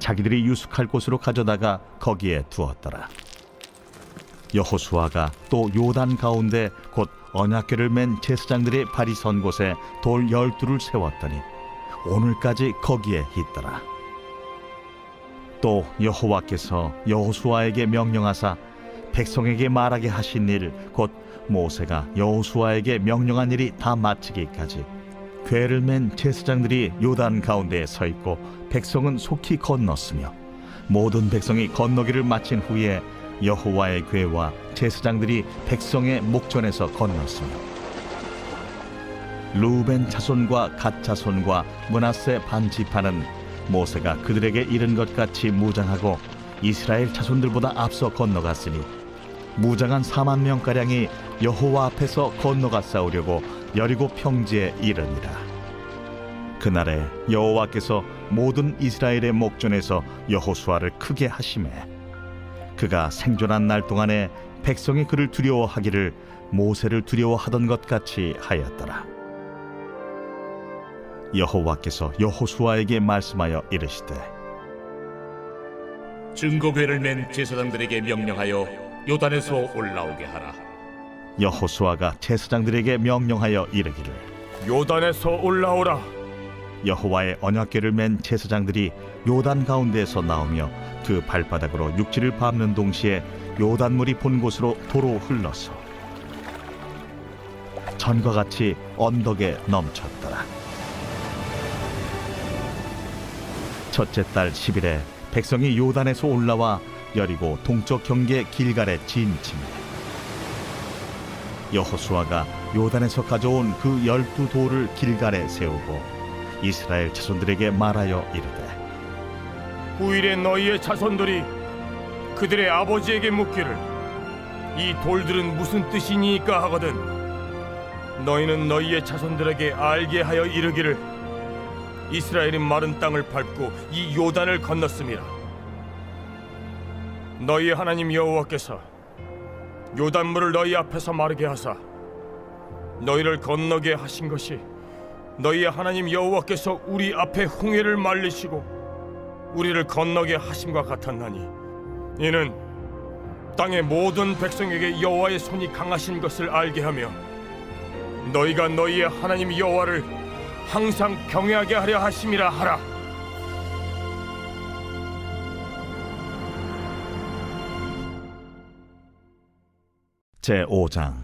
자기들이 유숙할 곳으로 가져다가 거기에 두었더라. 여호수아가 또 요단 가운데 곧 언약궤를 맨 제사장들의 발이 선 곳에 돌 열두를 세웠더니 오늘까지 거기에 있더라. 또 여호와께서 여호수아에게 명령하사 백성에게 말하게 하신 일 곧 모세가 여호수아에게 명령한 일이 다 마치기까지 궤를 맨 제사장들이 요단 가운데에 서 있고 백성은 속히 건넜으며 모든 백성이 건너기를 마친 후에 여호와의 궤와 제사장들이 백성의 목전에서 건넜으며 루벤 자손과 갓 자손과 문하세 반 지파는 모세가 그들에게 이른 것 같이 무장하고 이스라엘 자손들보다 앞서 건너갔으니 무장한 4만 명 가량이 여호와 앞에서 건너가 싸우려고 여리고 평지에 이르니라. 그날에 여호와께서 모든 이스라엘의 목전에서 여호수아를 크게 하심에 그가 생존한 날 동안에 백성이 그를 두려워하기를 모세를 두려워하던 것 같이 하였더라. 여호와께서 여호수아에게 말씀하여 이르시되 증거궤를 맨 제사장들에게 명령하여 요단에서 올라오게 하라 여호수아가 제사장들에게 명령하여 이르기를 요단에서 올라오라. 여호와의 언약궤를 맨 제사장들이 요단 가운데에서 나오며 그 발바닥으로 육지를 밟는 동시에 요단물이 본 곳으로 도로 흘러서 전과 같이 언덕에 넘쳤더라. 첫째 달 10일에 백성이 요단에서 올라와 여리고 동쪽 경계 길갈에 진침해 여호수아가 요단에서 가져온 그 열두 돌을 길갈에 세우고 이스라엘 자손들에게 말하여 이르되 후일에 너희의 자손들이 그들의 아버지에게 묻기를 이 돌들은 무슨 뜻이니까 하거든 너희는 너희의 자손들에게 알게 하여 이르기를 이스라엘이 마른 땅을 밟고 이 요단을 건넜음이라 너희 하나님 여호와께서 요단물을 너희 앞에서 마르게 하사. 너희를 건너게 하신 것이 너희의 하나님 여호와께서 우리 앞에 홍해를 말리시고 우리를 건너게 하심과 같았나니 이는 땅의 모든 백성에게 여호와의 손이 강하신 것을 알게 하며 너희가 너희의 하나님 여호와를 항상 경외하게 하려 하심이라 하라 제 5장.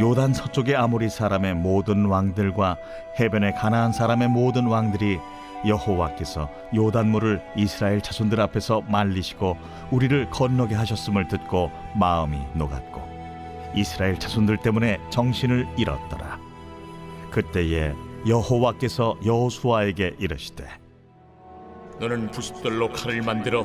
요단 서쪽의 아모리 사람의 모든 왕들과 해변의 가나안 사람의 모든 왕들이 여호와께서 요단물을 이스라엘 자손들 앞에서 말리시고 우리를 건너게 하셨음을 듣고 마음이 녹았고 이스라엘 자손들 때문에 정신을 잃었더라. 그때에 여호와께서 여호수아에게 이르시되 너는 부싯돌로 칼을 만들어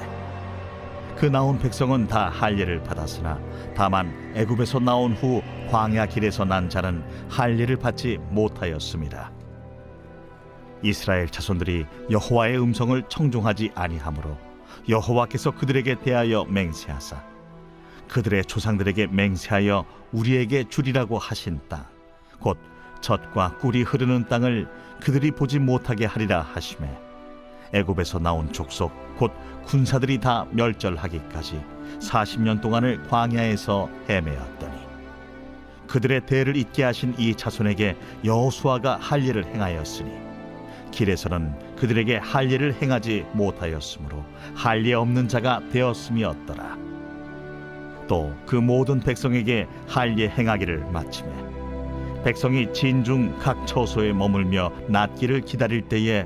그 나온 백성은 다 할례를 받았으나 다만 애굽에서 나온 후 광야 길에서 난 자는 할례를 받지 못하였습니다. 이스라엘 자손들이 여호와의 음성을 청종하지 아니하므로 여호와께서 그들에게 대하여 맹세하사 그들의 조상들에게 맹세하여 우리에게 주리라고 하신 땅 곧 젖과 꿀이 흐르는 땅을 그들이 보지 못하게 하리라 하심에 애굽에서 나온 족속 곧 군사들이 다 멸절하기까지 40년 동안을 광야에서 헤매었더니 그들의 대를 잇게 하신 이 자손에게 여호수아가 할례를 행하였으니 길에서는 그들에게 할례를 행하지 못하였으므로 할례 없는 자가 되었음이었더라. 또 그 모든 백성에게 할례 행하기를 마침에 백성이 진중 각 처소에 머물며 낫기를 기다릴 때에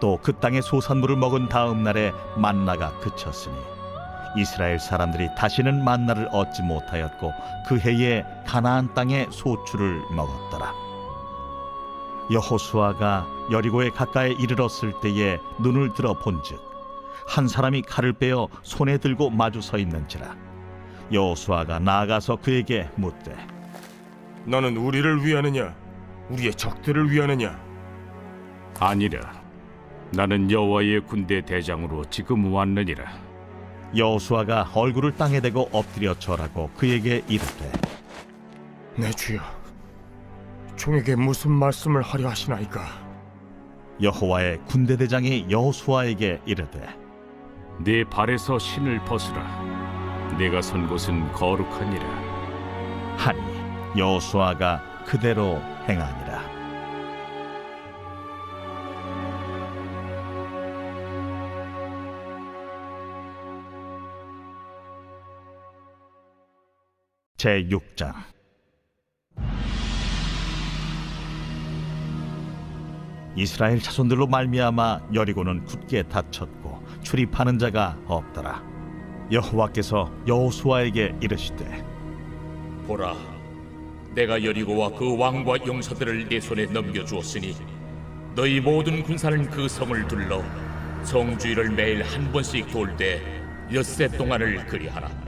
또 그 땅의 소산물을 먹은 다음 날에 만나가 그쳤으니 이스라엘 사람들이 다시는 만나를 얻지 못하였고 그 해에 가나안 땅의 소출을 먹었더라. 여호수아가 여리고에 가까이 이르렀을 때에 눈을 들어 본즉 한 사람이 칼을 빼어 손에 들고 마주 서 있는지라. 여호수아가 나아가서 그에게 묻되 너는 우리를 위하느냐? 우리의 적들을 위하느냐? 아니라 나는 여호와의 군대 대장으로 지금 왔느니라. 여호수아가 얼굴을 땅에 대고 엎드려 절하고 그에게 이르되 내 주여 종에게 무슨 말씀을 하려 하시나이까? 여호와의 군대 대장이 여호수아에게 이르되 네 발에서 신을 벗으라. 내가 선 곳은 거룩하니라. 하니 여호수아가 그대로 행하니라 제 6장 이스라엘 자손들로 말미암아 여리고는 굳게 닫혔고 출입하는 자가 없더라 여호와께서 여호수아에게 이르시되 보라, 내가 여리고와 그 왕과 용사들을 내 손에 넘겨 주었으니 너희 모든 군사는 그 성을 둘러 성주의를 매일 한 번씩 돌되 엿새 동안을 그리하라.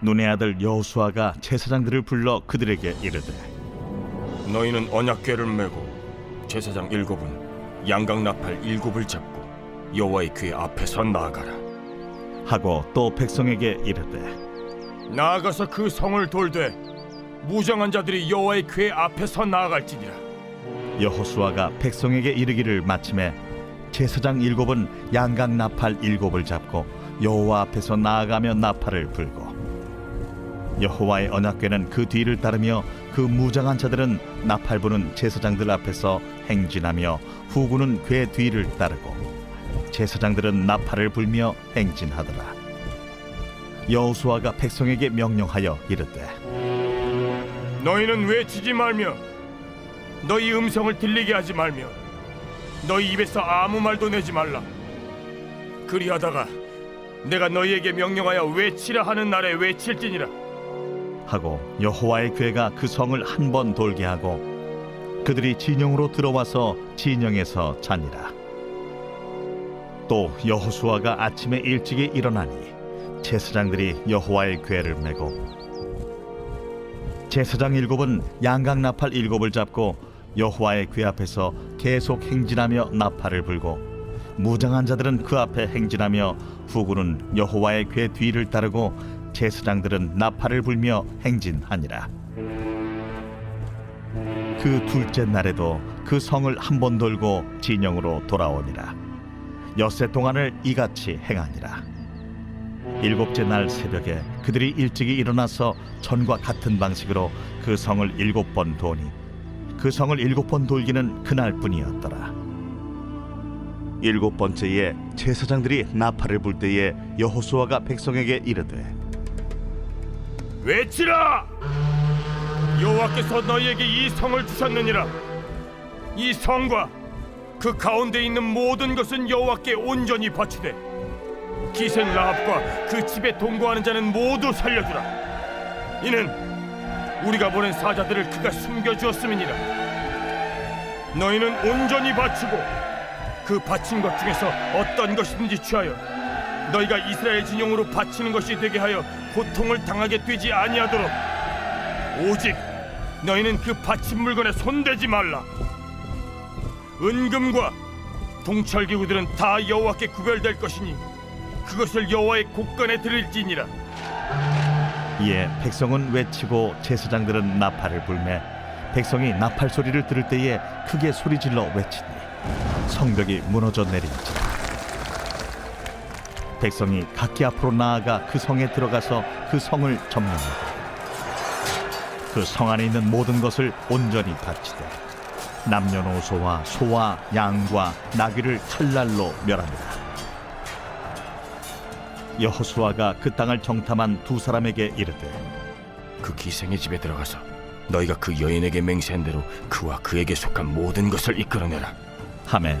눈의 아들 여호수아가 제사장들을 불러 그들에게 이르되 너희는 언약궤를 메고 제사장 일곱은 양각 나팔 일곱을 잡고 여호와의 궤 앞에서 나아가라. 하고 또 백성에게 이르되 나아가서 그 성을 돌되 무장한 자들이 여호와의 궤 앞에서 나아갈지니라. 여호수아가 백성에게 이르기를 마침에 제사장 일곱은 양각 나팔 일곱을 잡고 여호와 앞에서 나아가며 나팔을 불고 여호와의 언약궤는 그 뒤를 따르며 그 무장한 자들은 나팔 부는 제사장들 앞에서 행진하며 후군은 궤 뒤를 따르고 제사장들은 나팔을 불며 행진하더라. 여호수아가 백성에게 명령하여 이르되 너희는 외치지 말며 너희 음성을 들리게 하지 말며 너희 입에서 아무 말도 내지 말라. 그리하다가 내가 너희에게 명령하여 외치라 하는 날에 외칠지니라 하고 여호와의 괴가 그 성을 한 번 돌게 하고 그들이 진영으로 들어와서 진영에서 자니라. 또 여호수아가 아침에 일찍이 일어나니 제사장들이 여호와의 괴를 메고 제사장 일곱은 양각 나팔 일곱을 잡고 여호와의 궤 앞에서 계속 행진하며 나팔을 불고 무장한 자들은 그 앞에 행진하며 후군은 여호와의 궤 뒤를 따르고 제사장들은 나팔을 불며 행진하니라. 그 둘째 날에도 그 성을 한 번 돌고 진영으로 돌아오니라. 엿새 동안을 이같이 행하니라. 일곱째 날 새벽에 그들이 일찍이 일어나서 전과 같은 방식으로 그 성을 일곱 번 도니 그 성을 일곱 번 돌기는 그날뿐이었더라. 일곱 번째에 제사장들이 나팔을 불 때에 여호수아가 백성에게 이르되 외치라! 여호와께서 너희에게 이 성을 주셨느니라. 이 성과 그 가운데 있는 모든 것은 여호와께 온전히 바치되 기생 라합과 그 집에 동거하는 자는 모두 살려주라. 이는 우리가 보낸 사자들을 그가 숨겨주었음이니라. 너희는 온전히 바치고 그 바친 것 중에서 어떤 것이든지 취하여 너희가 이스라엘 진영으로 바치는 것이 되게 하여 고통을 당하게 되지 아니하도록 오직 너희는 그 바친 물건에 손대지 말라. 은금과 동철 기구들은 다 여호와께 구별될 것이니 그것을 여호와의 곳간에 드릴지니라. 이에 백성은 외치고 제사장들은 나팔을 불매 백성이 나팔 소리를 들을 때에 크게 소리질러 외치니 성벽이 무너져 내린지라 백성이 각기 앞으로 나아가 그 성에 들어가서 그 성을 점령하고 그 성 안에 있는 모든 것을 온전히 바치되 남녀노소와 소와 양과 나귀를 칼날로 멸합니다. 여호수아가 그 땅을 정탐한 두 사람에게 이르되 그 기생의 집에 들어가서 너희가 그 여인에게 맹세한 대로 그와 그에게 속한 모든 것을 이끌어내라. 함에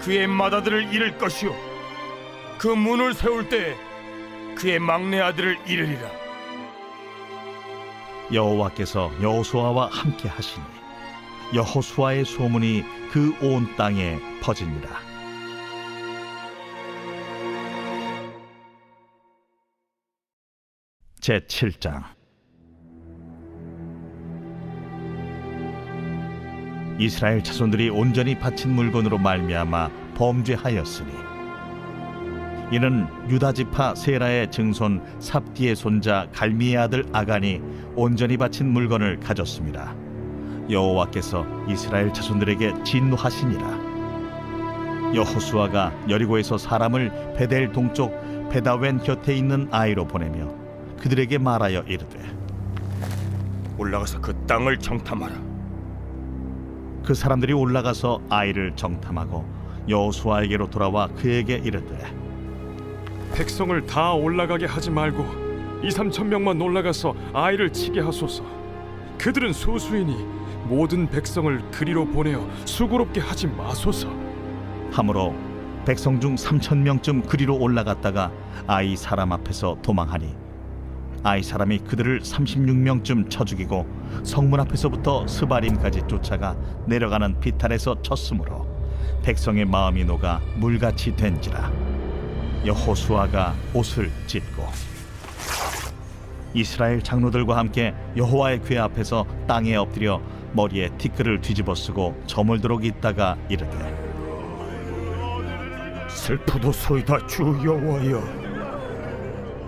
그의 맏아들을 잃을 것이요 그 문을 세울 때 그의 막내 아들을 잃으리라. 여호와께서 여호수아와 함께 하시니 여호수아의 소문이 그 온 땅에 퍼지니라. 제 7장 이스라엘 자손들이 온전히 바친 물건으로 말미암아 범죄하였으니 이는 유다 지파 세라의 증손 삽디의 손자 갈미의 아들 아간이 온전히 바친 물건을 가졌습니다. 여호와께서 이스라엘 자손들에게 진노하시니라. 여호수아가 여리고에서 사람을 베델 동쪽 베다웬 곁에 있는 아이로 보내며 그들에게 말하여 이르되 올라가서 그 땅을 정탐하라. 그 사람들이 올라가서 아이를 정탐하고 여호수아에게로 돌아와 그에게 이르되 백성을 다 올라가게 하지 말고 이 삼천 명만 올라가서 아이를 치게 하소서. 그들은 소수이니 모든 백성을 그리로 보내어 수고롭게 하지 마소서. 함으로 백성 중 삼천 명쯤 그리로 올라갔다가 아이 사람 앞에서 도망하니 아이 사람이 그들을 삼십육 명쯤 쳐 죽이고 성문 앞에서부터 스바림까지 쫓아가 내려가는 비탈에서 쳤으므로 백성의 마음이 녹아 물같이 된지라. 여호수아가 옷을 찢고 이스라엘 장로들과 함께 여호와의 궤 앞에서 땅에 엎드려 머리에 티끌을 뒤집어 쓰고 저물도록 있다가 이르되 슬프도소이다 주 여호와여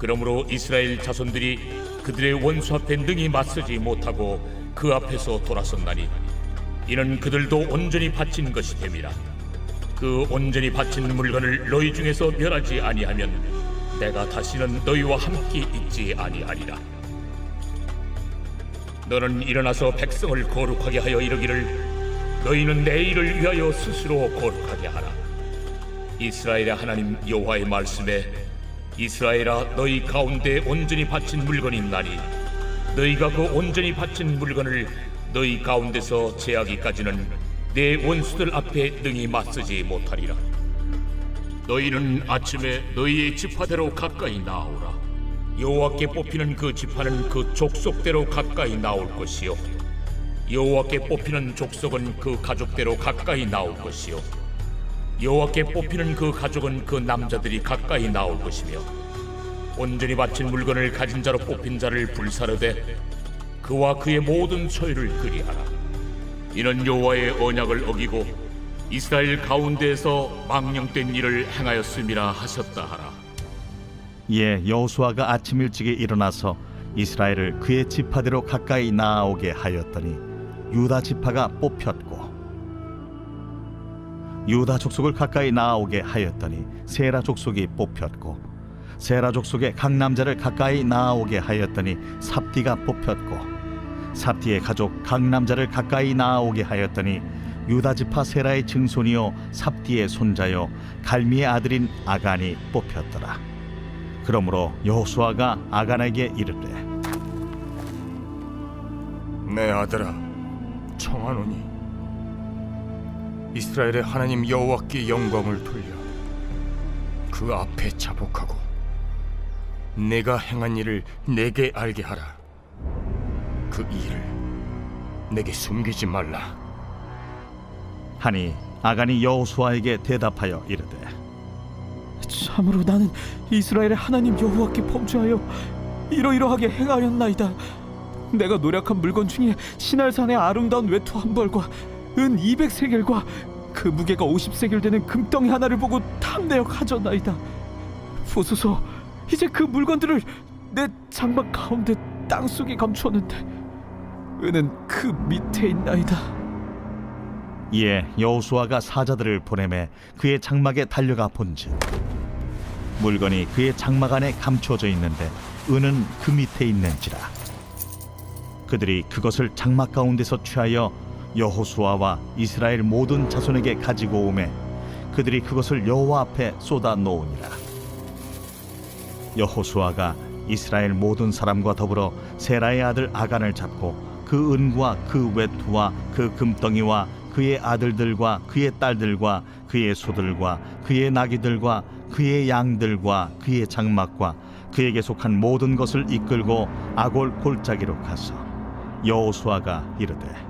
그러므로 이스라엘 자손들이 그들의 원수 앞에 능히 맞서지 못하고 그 앞에서 돌아섰나니 이는 그들도 온전히 바친 것이 됨이라. 그 온전히 바친 물건을 너희 중에서 멸하지 아니하면 내가 다시는 너희와 함께 있지 아니하리라. 너는 일어나서 백성을 거룩하게 하여 이르기를 너희는 내 일을 위하여 스스로 거룩하게 하라. 이스라엘의 하나님 여호와의 말씀에 이스라엘아 너희 가운데 온전히 바친 물건이 있나니 너희가 그 온전히 바친 물건을 너희 가운데서 제하기까지는 내 원수들 앞에 능히 맞서지 못하리라. 너희는 아침에 너희의 지파대로 가까이 나오라. 여호와께 뽑히는 그 지파는 그 족속대로 가까이 나올 것이요. 여호와께 뽑히는 족속은 그 가족대로 가까이 나올 것이요. 여호와께 뽑히는 그 가족은 그 남자들이 가까이 나올 것이며 온전히 바친 물건을 가진 자로 뽑힌 자를 불사르되 그와 그의 모든 소유를 그리하라. 이는 여호와의 언약을 어기고 이스라엘 가운데에서 망령된 일을 행하였음이라 하셨다 하라. 이에 여호수아가 아침 일찍이 일어나서 이스라엘을 그의 지파대로 가까이 나아오게 하였더니 유다 지파가 뽑혔고 유다 족속을 가까이 나아오게 하였더니 세라 족속이 뽑혔고 세라 족속의 각 남자를 가까이 나아오게 하였더니 삽디가 뽑혔고 삽디의 가족 각 남자를 가까이 나아오게 하였더니 유다 지파 세라의 증손이요 삽디의 손자요 갈미의 아들인 아간이 뽑혔더라. 그러므로 여호수아가 아간에게 이르되 내 아들아, 청하노니 이스라엘의 하나님 여호와께 영광을 돌려 그 앞에 자복하고 내가 행한 일을 내게 알게 하라. 그 일을 내게 숨기지 말라. 하니 아간이 여호수아에게 대답하여 이르되 참으로 나는 이스라엘의 하나님 여호와께 범죄하여 이러이러하게 행하였나이다. 내가 노력한 물건 중에 신할산의 아름다운 외투 한 벌과 은 200세겔과 그 무게가 50세겔 되는 금덩이 하나를 보고 탐내어 가졌나이다. 보소서, 이제 그 물건들을 내 장막 가운데 땅 속에 감추었는데 은은 그 밑에 있나이다. 이에 여호수아가 사자들을 보내매 그의 장막에 달려가 본즉 물건이 그의 장막 안에 감추어져 있는데 은은 그 밑에 있는지라 그들이 그것을 장막 가운데서 취하여 여호수아와 이스라엘 모든 자손에게 가지고 오매 그들이 그것을 여호와 앞에 쏟아 놓으니라. 여호수아가 이스라엘 모든 사람과 더불어 세라의 아들 아간을 잡고 그 은과 그 외투와 그 금덩이와 그의 아들들과 그의 딸들과 그의 소들과 그의 나귀들과 그의 양들과 그의 장막과 그에게 속한 모든 것을 이끌고 아골 골짜기로 가서 여호수아가 이르되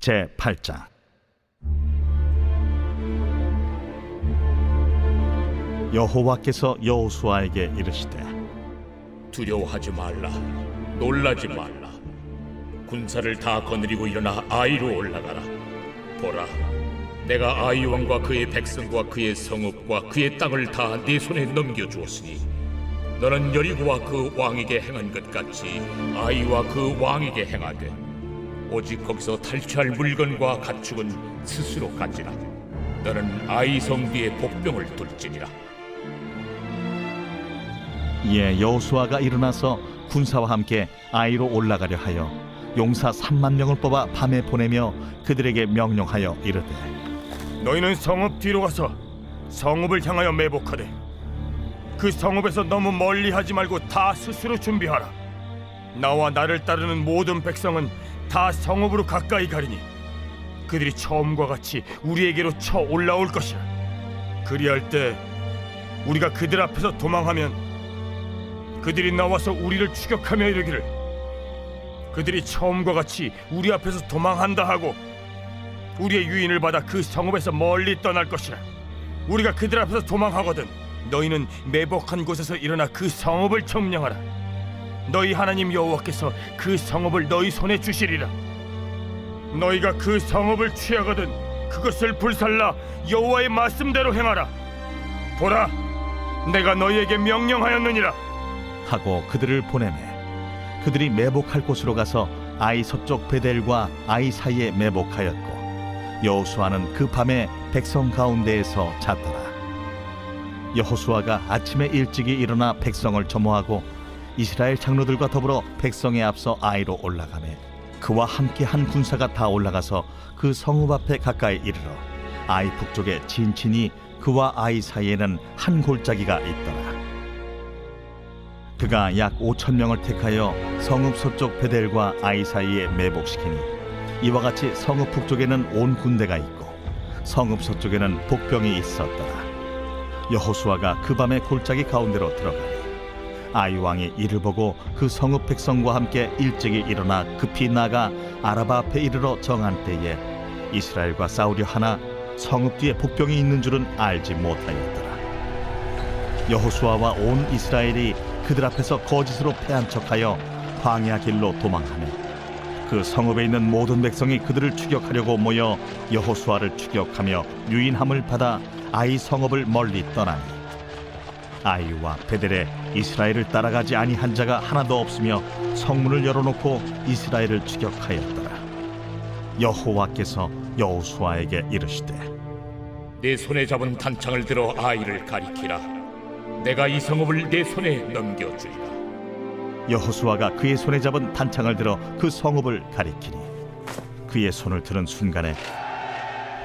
제 8장 여호와께서 여호수아에게 이르시되 두려워하지 말라. 놀라지 말라. 군사를 다 거느리고 일어나 아이로 올라가라. 보라, 내가 아이 왕과 그의 백성과 그의 성읍과 그의 땅을 다 네 손에 넘겨 주었으니 너는 여리고와 그 왕에게 행한 것 같이 아이와 그 왕에게 행하되 오직 거기서 탈취할 물건과 가축은 스스로 가지라. 너는 아이 성 뒤에 복병을 둘지니라. 이에 여호수아가 일어나서 군사와 함께 아이로 올라가려 하여 용사 3만 명을 뽑아 밤에 보내며 그들에게 명령하여 이르되 너희는 성읍 뒤로 가서 성읍을 향하여 매복하되 그 성읍에서 너무 멀리 하지 말고 다 스스로 준비하라. 나와 나를 따르는 모든 백성은 다 성읍으로 가까이 가리니 그들이 처음과 같이 우리에게로 쳐 올라올 것이라. 그리할 때 우리가 그들 앞에서 도망하면 그들이 나와서 우리를 추격하며 이르기를 그들이 처음과 같이 우리 앞에서 도망한다 하고 우리의 유인을 받아 그 성읍에서 멀리 떠날 것이라. 우리가 그들 앞에서 도망하거든 너희는 매복한 곳에서 일어나 그 성읍을 점령하라. 너희 하나님 여호와께서 그 성읍을 너희 손에 주시리라. 너희가 그 성읍을 취하거든 그것을 불살라 여호와의 말씀대로 행하라. 보라, 내가 너희에게 명령하였느니라. 하고 그들을 보내매 그들이 매복할 곳으로 가서 아이 서쪽 베델과 아이 사이에 매복하였고 여호수아는 그 밤에 백성 가운데에서 잤더라 여호수아가 아침에 일찍이 일어나 백성을 점호하고 이스라엘 장로들과 더불어 백성에 앞서 아이로 올라가매 그와 함께 한 군사가 다 올라가서 그 성읍 앞에 가까이 이르러 아이 북쪽에 진친이 그와 아이 사이에는 한 골짜기가 있더라 그가 약 5천 명을 택하여 성읍 서쪽 베델과 아이 사이에 매복시키니 이와 같이 성읍 북쪽에는 온 군대가 있고 성읍 서쪽에는 복병이 있었더라. 여호수아가 그 밤에 골짜기 가운데로 들어가니 아이 왕이 이를 보고 그 성읍 백성과 함께 일찍이 일어나 급히 나가 아라바 앞에 이르러 정한 때에 이스라엘과 싸우려 하나 성읍 뒤에 복병이 있는 줄은 알지 못하였더라. 여호수아와 온 이스라엘이 그들 앞에서 거짓으로 패한 척하여 광야 길로 도망하며 그 성읍에 있는 모든 백성이 그들을 추격하려고 모여 여호수아를 추격하며 유인함을 받아 아이 성읍을 멀리 떠나니 아이와 베델에 이스라엘을 따라가지 아니한 자가 하나도 없으며 성문을 열어놓고 이스라엘을 추격하였더라 여호와께서 여호수아에게 이르시되 내 손에 잡은 단창을 들어 아이를 가리키라. 내가 이 성읍을 내 손에 넘겨주리라. 여호수아가 그의 손에 잡은 단창을 들어 그 성읍을 가리키니 그의 손을 드는 순간에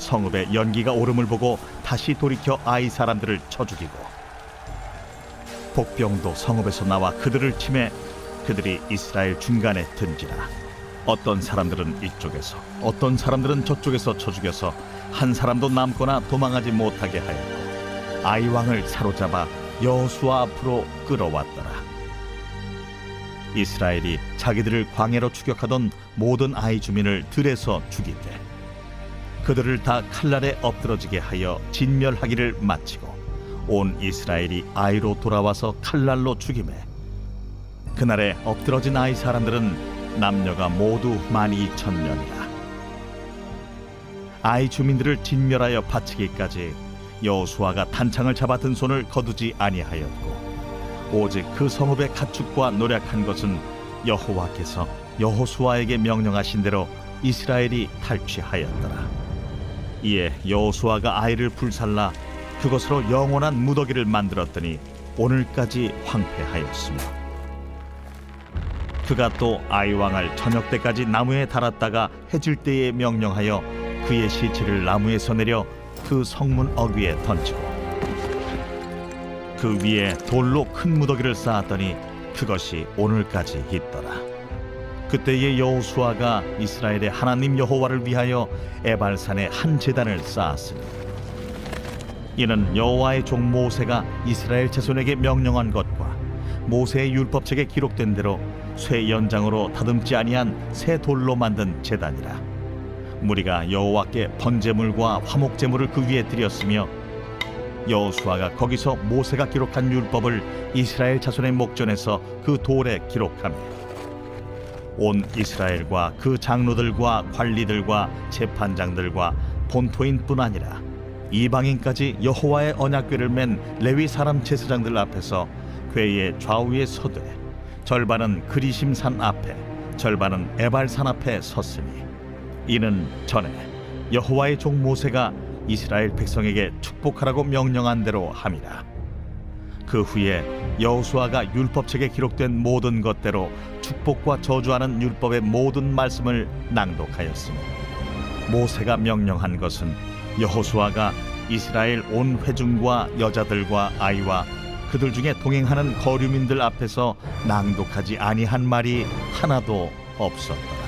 성읍의 연기가 오름을 보고 다시 돌이켜 아이 사람들을 쳐 죽이고 복병도 성읍에서 나와 그들을 치매 그들이 이스라엘 중간에 든지라. 어떤 사람들은 이쪽에서 어떤 사람들은 저쪽에서 쳐 죽여서 한 사람도 남거나 도망하지 못하게 하였고 아이 왕을 사로잡아 여호수아 앞으로 끌어왔더라. 이스라엘이 자기들을 광해로 추격하던 모든 아이 주민을 들에서 죽이되 그들을 다 칼날에 엎드러지게 하여 진멸하기를 마치고 온 이스라엘이 아이로 돌아와서 칼날로 죽임에 그날에 엎드러진 아이 사람들은 남녀가 모두 만 이 천 명이라 아이 주민들을 진멸하여 바치기까지 여호수아가 단창을 든 손을 거두지 아니하였고 오직 그 성읍의 가축과 노력한 것은 여호와께서 여호수아에게 명령하신 대로 이스라엘이 탈취하였더라. 이에 여호수아가 아이를 불살라 그것으로 영원한 무더기를 만들었더니 오늘까지 황폐하였으며 그가 또 아이 왕을 저녁 때까지 나무에 달았다가 해질 때에 명령하여 그의 시체를 나무에서 내려 그 성문 어귀에 던지고 그 위에 돌로 큰 무더기를 쌓았더니 그것이 오늘까지 있더라. 그때의 여호수아가 이스라엘의 하나님 여호와를 위하여 에발산에 한 제단을 쌓았으니 이는 여호와의 종 모세가 이스라엘 자손에게 명령한 것과 모세의 율법책에 기록된 대로 쇠 연장으로 다듬지 아니한 새 돌로 만든 제단이라. 무리가 여호와께 번제물과 화목제물을 그 위에 드렸으며 여호수아가 거기서 모세가 기록한 율법을 이스라엘 자손의 목전에서 그 돌에 기록하며 온 이스라엘과 그 장로들과 관리들과 재판장들과 본토인뿐 아니라 이방인까지 여호와의 언약궤를 맨 레위 사람 제사장들 앞에서 궤의 좌우에 서되 절반은 그리심산 앞에 절반은 에발산 앞에 섰으니 이는 전에 여호와의 종 모세가 이스라엘 백성에게 축복하라고 명령한 대로 함이라. 그 후에 여호수아가 율법책에 기록된 모든 것대로 축복과 저주하는 율법의 모든 말씀을 낭독하였으니 모세가 명령한 것은 여호수아가 이스라엘 온 회중과 여자들과 아이와 그들 중에 동행하는 거류민들 앞에서 낭독하지 아니한 말이 하나도 없었더라.